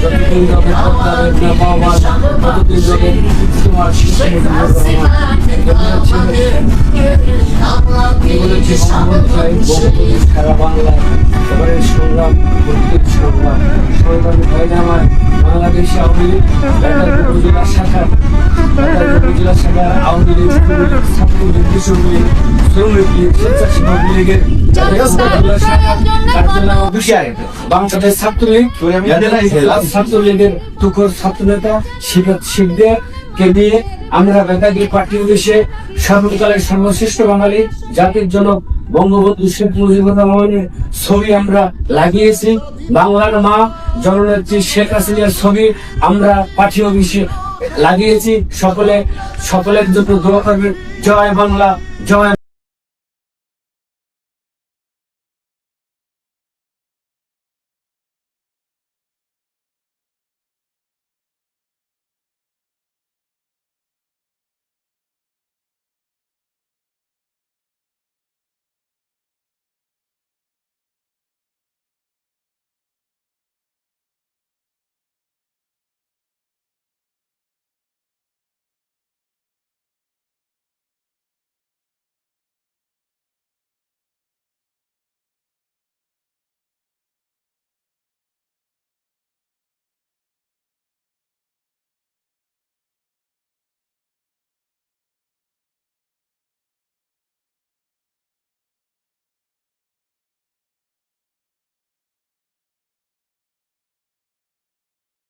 যতদিন যাবে সরকারের না বাবা ততদিন এবারে সংগ্রাম প্রত্যেক সংগ্রাম বাংলাদেশ আওয়ামী লীগ শাখা উপজেলা শাখা আওয়ামী লীগ কৃষক লীগ শ্রমিক লীগ স্বেচ্ছাসেবক বাংলাদেশ ছাত্রলীগ ছাত্রলীগের তুখর ছাত্রনেতা শিবত শিখদের কে নিয়ে আমরা বেতাগিরি পার্টি অফিসে সর্বকালের সর্বশ্রেষ্ঠ বাঙালি জাতির জনক বঙ্গবন্ধু শেখ মুজিবুর রহমানের ছবি আমরা লাগিয়েছি। বাংলার মা জননেত্রী শেখ হাসিনার ছবি আমরা পার্টি অফিসে লাগিয়েছি। সকলে সকলের জন্য দোয়া করবেন। জয় বাংলা জয়